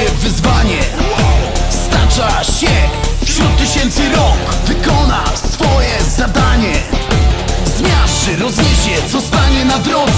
twoje wyzwanie. Stacza się wśród tysięcy rąk Wykona swoje zadanie. Zmiażdży, rozniesie, co stanie na drodze.